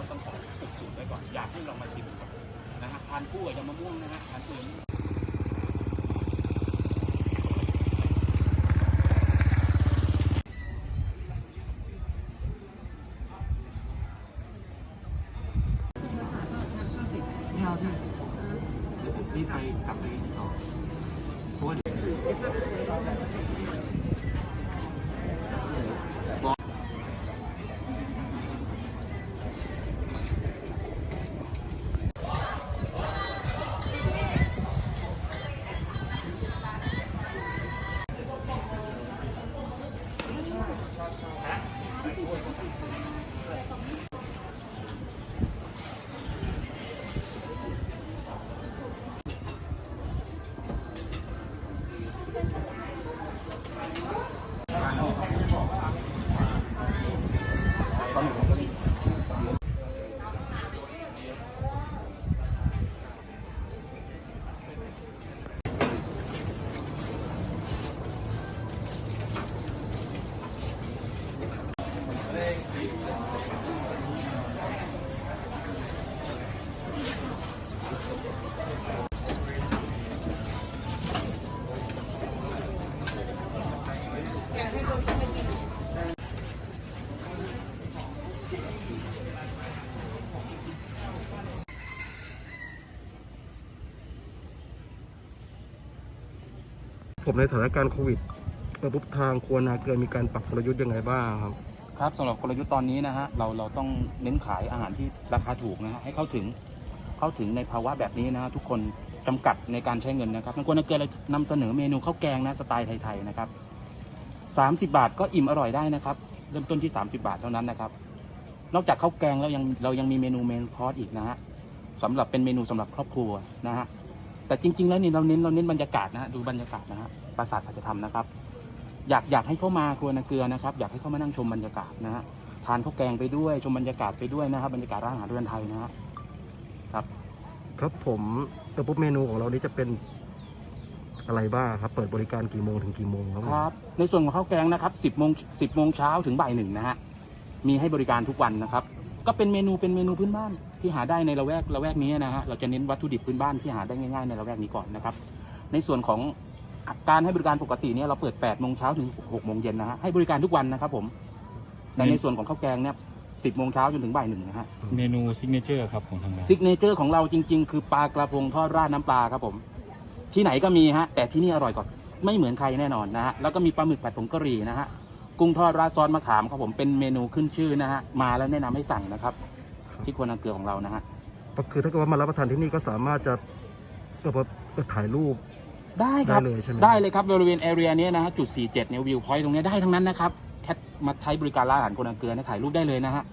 เราต้องปลูกสูตรไว้ก่อน อยากให้ลองมาชิมก่อนนะฮะทานคู่กับยำมะม่วงนะฮะทานคู่กับยำมะม่วงนี่ไปกลับไปต่อเพราะว่า Yeah, we go to ผมในสถานการณ์โควิดเออปุ๊บทางครัวนาเกินมีการปรับกลยุทธ์ยังไงบ้างครับ ครับสำหรับกลยุทธ์ตอนนี้นะฮะเราเราต้องเน้นขายอาหารที่ราคาถูกนะฮะให้เข้าถึงเข้าถึงในภาวะแบบนี้นะฮะทุกคนจำกัดในการใช้เงินนะครับทางคนเกิดเรานำเสนอเมนูข้าวแกงนะสไตล์ไทยๆนะครับ30 บาทก็อิ่มอร่อยได้นะครับ เริ่มต้นที่ 30 บาทเท่านั้นนะครับ นอกจากข้าวแกงแล้วยังเรายังมีเมนูเมนคอร์สอีกนะฮะสำหรับเป็นเมนูสำหรับครอบครัวนะฮะ แต่จริง ๆ แล้วนี่เราเน้นเราเน้นบรรยากาศนะฮะดูบรรยากาศนะฮะปราสาทสัจธรรมนะครับ อยากอยากให้เข้ามาครัวนาเกลือนะครับ อยากให้เข้ามานั่งชมบรรยากาศนะฮะทานข้าวแกงไปด้วยชมบรรยากาศไปด้วยนะครับบรรยากาศร้านอาหารเรือนไทยนะฮะครับ ครับผมเออปุ๊บเมนูของเรานี้จะเป็นอะไรบ้างครับ เปิดบริการกี่โมงถึงกี่โมงครับผมครับ ในส่วนของข้าวแกงนะครับ10โมง10โมงเช้าถึงบ่ายหนึ่งนะฮะมีให้บริการทุกวันนะครับ ก็เป็นเมนูเป็นเมนูพื้นบ้าน ที่หาได้ในละแวกละแวกนี้นะฮะเราจะเน้นวัตถุดิบพื้นบ้านที่หาได้ง่ายๆในละแวกนี้ก่อนนะครับ ในส่วนของการให้บริการปกติเนี่ยเราเปิด8โมงเช้าถึง6โมงเย็นนะฮะให้บริการทุกวันนะครับผมแต่ในส่วนของข้าวแกงเนี่ย10โมงเช้าจนถึงบ่ายหนึ่งนะฮะเมนูซิกเนเจอร์ครับของทางร้านซิกเนเจอร์ของเราจริง ๆ คือปลากระพงทอดราดน้ำปลาครับผม ที่ไหนก็มีฮะแต่ที่นี่อร่อยกว่าไม่เหมือนใครแน่นอนนะฮะแล้วก็มีปลาหมึกผัดผงกะหรี่นะฮะกุ้งทอดราดซอสมะขามครับผมเป็นเมนูขึ้นชื่อนะฮะมาแล้วแนะนำให้สั่งนะครับ ที่ครัวนาเกลือของเรานะฮะก็คือถ้าเกิดว่ามารับประทานที่นี่ก็สามารถจะเออปุ๊บเออถ่ายรูป ได้ครับได้เลยใช่ไหมได้เลยครับบริเวณแอเรียนี้นะฮะจุด 47เนี่ยวิวพอยต์ตรงเนี้ยได้ทั้งนั้นนะครับแค่มาใช้บริการร้านอาหารครัวนาเกลือเนี่ยถ่ายรูปได้เลยนะฮะ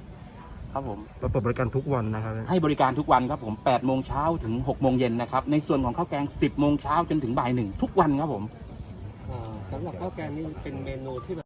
ครับผม เราเปิดบริการทุกวันนะครับ ให้บริการทุกวันครับผม 8 โมงเช้าถึง 6 โมงเย็นนะครับ ในส่วนของข้าวแกง 10 โมงเช้าจนถึงบ่ายหนึ่งทุกวันครับผม อ่าสำหรับข้าวแกงนี่เป็นเมนูที่แบบ